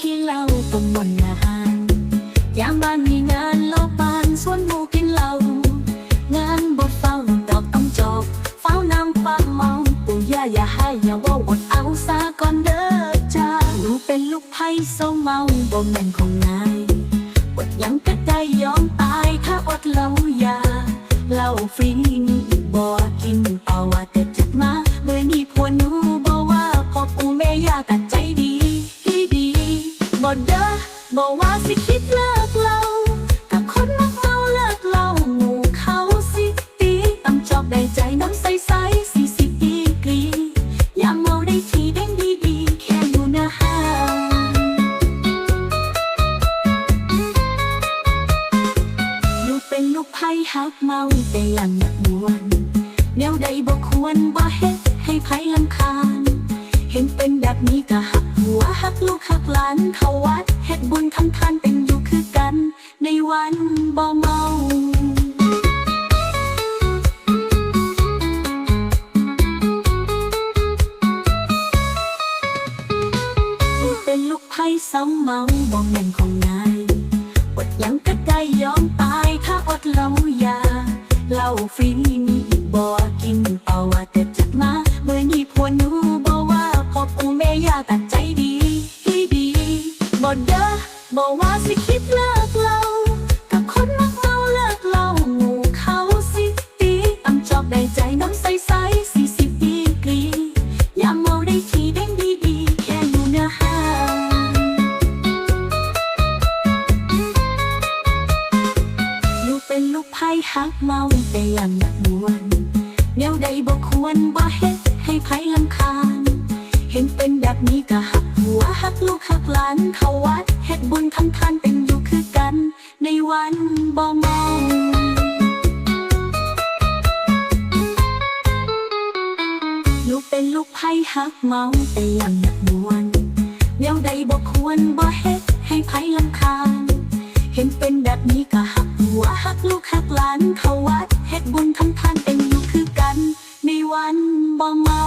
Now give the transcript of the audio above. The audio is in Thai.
ขี้เหล้าต้มมนอาหารยามบ้านมีงานเล่าปานสวนหมูกินเหล้างานบทเฝ้าดอกต้องจบเฝ้านำความเมาปู่ย่าอย่าให้อย่าว่าอดเอาซาก่อนเด้อจ้าหนูเป็นลูกไผ่เศร้าเมาบ่แม่นของนายอดยังก็ได้ยอมตายถ้าอดเหล้ายาเหล้าฟรีนี่บ่กินเอา ด้อบ่ว่าสิคิดเลิกเหล้ากับคนมักเมาเลิกเหล้าหมู่เขาสิตีตำจอกได้ใจน้ำใสใสสี่สิบดีกรีอย่าเมาได้ทีเด้งดีดีแค่อยู่หน้าห้างลูกเป็นลูกไผ่หักเมาแต่ยังหนักมวนแนวใดบ่ควรบ่เฮ็ดให้ไผ่ลำคาญ เห็นเป็นแบบนี้ก็หัก หัวหักลูกหักหลานเขาวัดเฮ็ดบุญทำทานเป็นอยู่คือกัน ในวันบ่เมาเป็นลูกไผ่เศร้าเมาบ่แม่นของนายอดหยังก็ได้ยอมตายถ้าอดเหล้ายาเหล้าฟรีนี่บ่กินเอา คิดเลิกเหล้ากับคนมักเมาเลิกเหล้าหมู่เขาสิตีตำจอกได้ใจน้ำใสใสสี่สิบดีกรีย่าเมาได้ทีเด้งดีดีแค่อยู่หน้าห้างลูกเป็นลูกไผ่หักเมาแต่ยังหนักมวนแนวใดบ่ควรบ่เฮ็ดให้ไผ่ลำคาญ เห็นเป็นแบบนี้ก็หักหัวหักลูกหักหลานเข้าวัดเฮ็ดบุญ วันบ่เมาลูกเป็นลูกไผ่หักเมาแต่ยังหนักมวนแนวใดบ่ควรบ่เฮ็ดให้ไผ่ลำคาญเห็นเป็นแบบนี้ก็หักหัวหักลูกหักหลานเขาวัดเฮ็ดบุญทำทานเป็นอยู่คือกัน ในวันบ่เมา